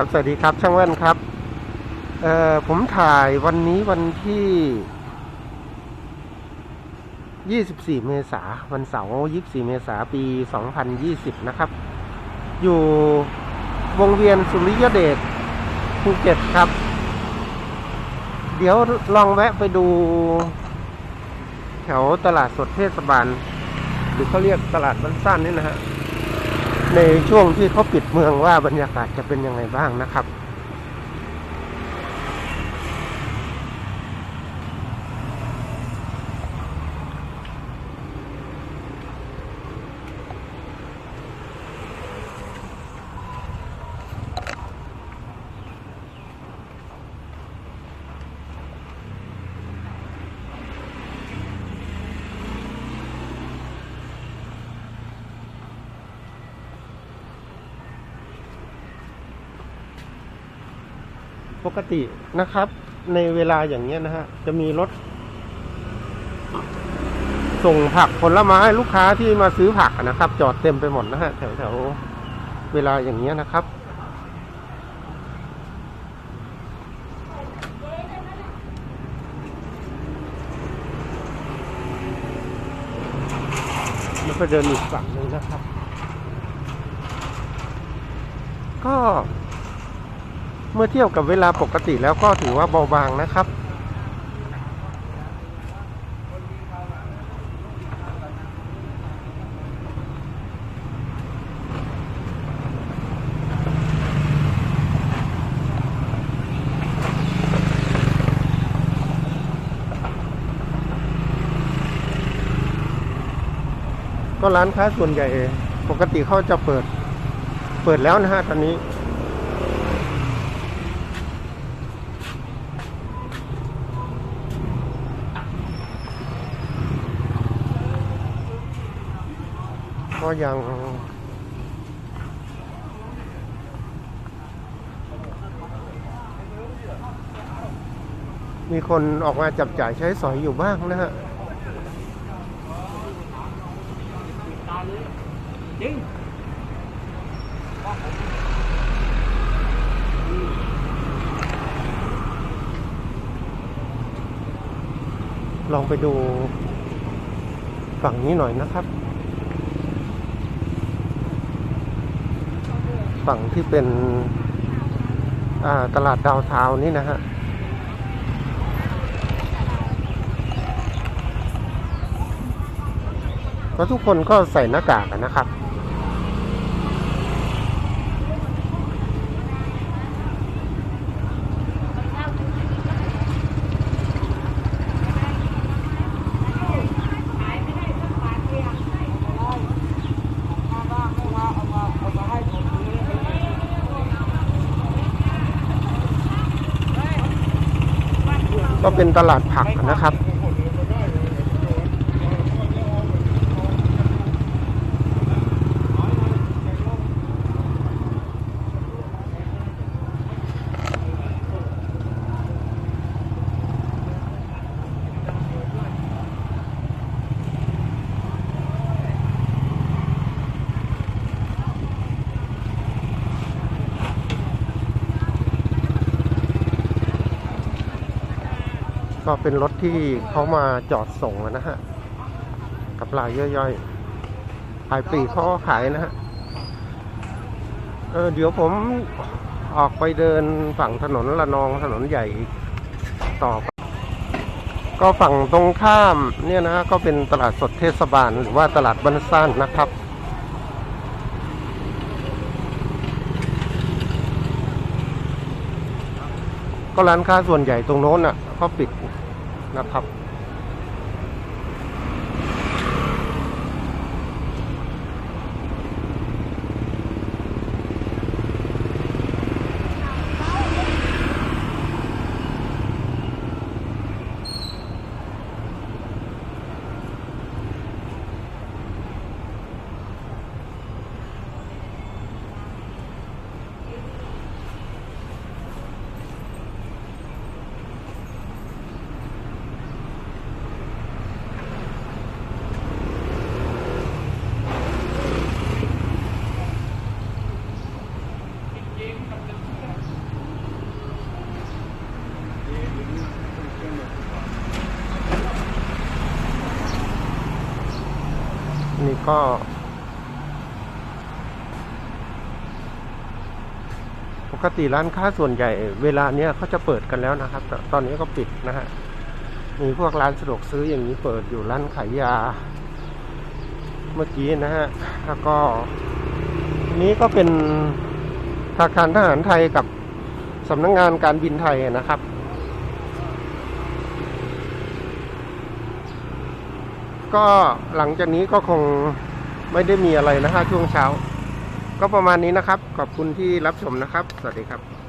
ครับ สวัสดีครับ ช่างแว่นครับ เอ่อผมถ่ายวันนี้วันที่ 24 เมษาวันเสาร์24 เมษาปี 2020 นะครับ อยู่วงเวียนสุริยเดชภูเก็ตครับ เดี๋ยวลองแวะไปดู แถวตลาดสดเทศบาล หรือเขาเรียกตลาดบ้านสั้นนี่นะฮะ ในช่วงที่เขาปิดเมืองว่าบรรยากาศจะเป็นยังไงบ้างนะครับ กตินะครับ ในเวลาอย่างเงี้ยนะฮะ จะมีรถ ส่งผักผลไม้ลูกค้าที่มาซื้อผักนะครับ จอดเต็มไปหมดนะฮะแถวแถวเวลาอย่างเงี้ยนะครับ แล้วก็เดินอีกฝั่งหนึ่งนะครับ ก็ เมื่อเทียบกับเวลาปกติแล้วก็ถือว่าเบาบางนะครับ ก็ร้านค้าส่วนใหญ่ ปกติเขาจะเปิด เปิดแล้วนะฮะตอนนี้ ก็ยังมีคนออกมาจับจ่ายใช้สอยอยู่บ้างนะฮะจริงลองไปดูฝั่งนี้หน่อยนะครับ ฝั่งที่เป็นตลาดดาวเทาวนี่นะฮะก็ทุกคนก็ใส่หน้ากากนะครับ ก็เป็นตลาดผักนะครับ ก็เป็นรถที่เขามาจอดส่งนะฮะ กับรายย่อยๆขายปลีกเขาก็ขายนะฮะเเดี๋ยวผมออกไปเดินฝั่งถนนละนองถนนใหญ่ต่อ ก็ฝั่งตรงข้ามเนี่ยนะฮะก็เป็นตลาดสดเทศบาล หรือว่าตลาดบ้านซ่านนะครับก็ร้านค้าส่วนใหญ่ตรงโน้นอะเขาปิด นะครับ ก็ปกติร้านค้าส่วนใหญ่ เวลาเนี้ยเขาจะเปิดกันแล้วนะครับแต่ตอนนี้ก็ปิดนะฮะ มีพวกร้านสะดวกซื้ออย่างนี้เปิดอยู่ร้านขายยา เมื่อกี้นะฮะ แล้วก็นนี้ก็เป็นธนาคารทหารไทยกับสำนักงงานการบินไทยนะครับ ก็หลังจากนี้ก็คงไม่ได้มีอะไรนะฮะช่วงเช้า ก็ประมาณนี้นะครับ ขอบคุณที่รับชมนะครับ สวัสดีครับ